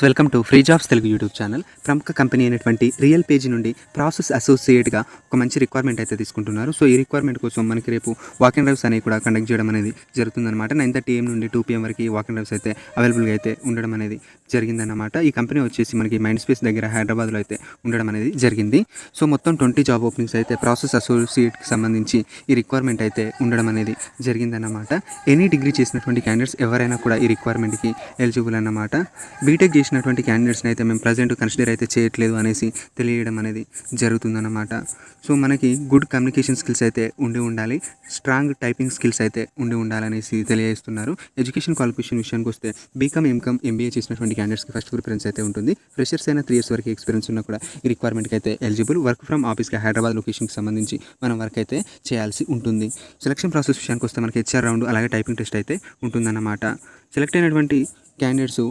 Welcome to free jobs Telugu YouTube channel ప్రముఖ company అయినటువంటి real page నుండి process అసోసియేట్గా ఒక మంచి రిక్వైర్మెంట్ అయితే తీసుకుంటున్నారు. సో ఈ రిక్వైర్మెంట్ కోసం మనకి రేపు వాక్ అండ్ డ్రైవ్స్ అనేవి కూడా కండక్ట్ చేయడం అనేది జరుగుతుందన్నమాట. నైన్ థర్టీ ఏఎం నుండి టూ పీఎం వరకు వాక్ అండ్ డ్రైవ్స్ అయితే అవైలబుల్గా అయితే ఉండడం అనేది జరిగిందన్నమాట. ఈ కంపెనీ వచ్చేసి మనకి మైండ్ స్పేస్ దగ్గర హైదరాబాద్లో అయితే ఉండడం అనేది జరిగింది. సో మొత్తం ట్వంటీ జాబ్ ఓపెనింగ్స్ అయితే ప్రాసెస్ అసోసియేట్కి సంబంధించి ఈ రిక్వైర్మెంట్ అయితే ఉండడం అనేది జరిగిందన్నమాట. ఎనీ డిగ్రీ చేసినటువంటి క్యాండిడేట్స్ ఎవరైనా కూడా ఈ రిక్వైర్మెంట్కి ఎలిజిబుల్ అన్నమాట. బీటెక్ చేసినటువంటి క్యాండిడేట్స్ని అయితే మేము ప్రజెంట్ కన్సిడర్ అయితే చేయట్లేదు అనేసి తెలియడం అనేది జరుగుతుందన్నమాట. సో మనకి గుడ్ కమ్యూనికేషన్ స్కిల్స్ అయితే ఉండి ఉండాలి స్ట్రాంగ్ టైపింగ్ స్కిల్స్ అయితే ఉండి ఉండాలనేసి తెలియజేస్తున్నారు. ఎడ్యుకేషన్ క్వాలిఫికేషన్ విషయానికి వస్తే బీకామ్ ఎంకామ్ ఎంబీఏ చేసినటువంటి క్యాండిడేట్స్కి ఫస్ట్ ప్రిఫరెన్స్ అయితే ఉంటుంది. ఫ్రెషర్స్ అయినా త్రీ ఇయర్స్ వరకు ఎక్స్పీరియన్స్ ఉన్నా కూడా ఈ రిక్వైర్మెంట్కి అయితే ఎలిజిబుల్ వర్క్ ఫ్రమ్ ఆఫీస్కి హైదరాబాద్ లొకేషన్కి సంబంధించి మనం వర్క్ అయితే చేయాల్సి ఉంటుంది. సెలక్షన్ ప్రాసెస్ విషయానికి వస్తే మనకి హెచ్ఆర్ రౌండ్ అలాగే టైపింగ్ టెస్ట్ అయితే ఉంటుందన్నమాట. సెలెక్ట్ అయినటువంటి క్యాండిడేట్స్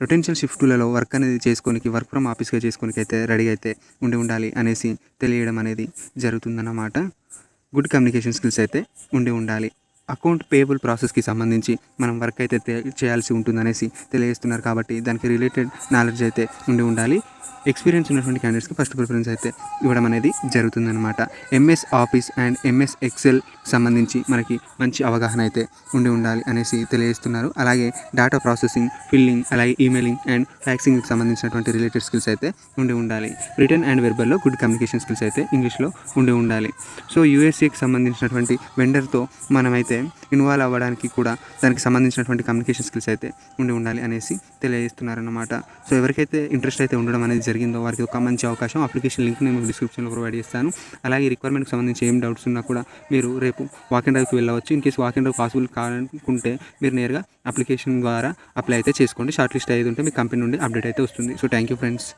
రొటెన్షియల్ షిఫ్టులలో వర్క్ అనేది చేసుకోనికి వర్క్ ఫ్రమ్ ఆఫీస్గా చేసుకోనికి అయితే రెడీ అయితే ఉండి ఉండాలి అనేసి తెలియడం అనేది జరుగుతుందన్నమాట. గుడ్ కమ్యూనికేషన్ స్కిల్స్ అయితే ఉండి ఉండాలి. అకౌంట్ పేబుల్ ప్రాసెస్కి సంబంధించి మనం వర్క్ అయితే చేయాల్సి ఉంటుందనేసి తెలియజేస్తున్నారు కాబట్టి దానికి రిలేటెడ్ నాలెడ్జ్ అయితే ఉండి ఉండాలి. ఎక్స్పీరియన్స్ ఉన్నటువంటి క్యాండిడేట్స్కి ఫస్ట్ ప్రిఫరెన్స్ అయితే ఇవ్వడం అనేది జరుగుతుందన్నమాట. MS Office and MS Excel సంబంధించి మనకి మంచి అవగాహన అయితే ఉండి ఉండాలి అనేసి తెలియజేస్తున్నారు. అలాగే డేటా ప్రాసెసింగ్ ఫిల్లింగ్ అలాగే ఈమెయిలింగ్ అండ్ ఫ్యాక్సింగ్కి సంబంధించినటువంటి రిలేటెడ్ స్కిల్స్ అయితే ఉండి ఉండాలి. రిటర్న్ అండ్ వెర్బల్లో గుడ్ కమ్యూనికేషన్ స్కిల్స్ అయితే ఇంగ్లీష్లో ఉండి ఉండాలి. సో యూఎస్ఏకి సంబంధించినటువంటి వెండర్తో మనమైతే ఇన్వాల్వ్ అవ్వడానికి కూడా దానికి సంబంధించినటువంటి కమ్యూనికేషన్ స్కిల్స్ అయితే ఉండి ఉండాలి అనేసి తెలియజేస్తున్నారన్నమాట. సో ఎవరికైతే ఇంట్రెస్ట్ అయితే ఉండడం అనేది జరిగిందో వారికి ఒక మంచి అవకాశం. అప్లికేషన్ లింక్ నేను డిస్క్రిప్షన్లో ప్రొవైడ్ చేస్తాను. అలాగే రిక్వైర్మెంట్కి సంబంధించి ఏం డౌట్స్ ఉన్నా కూడా మీరు రేపు వాక్ అండ్ డ్రైవ్కి వెళ్ళవచ్చు. In case walk and drive possible కావాలనుకుంటే మీరు నేరుగా అప్లికేషన్ ద్వారా అప్లై అయితే చేసుకోండి. షార్ట్ లిస్ట్ అయితే ఉంటే మీ కంపెనీ నుండి అప్డేట్ అయితే వస్తుంది. So thank you friends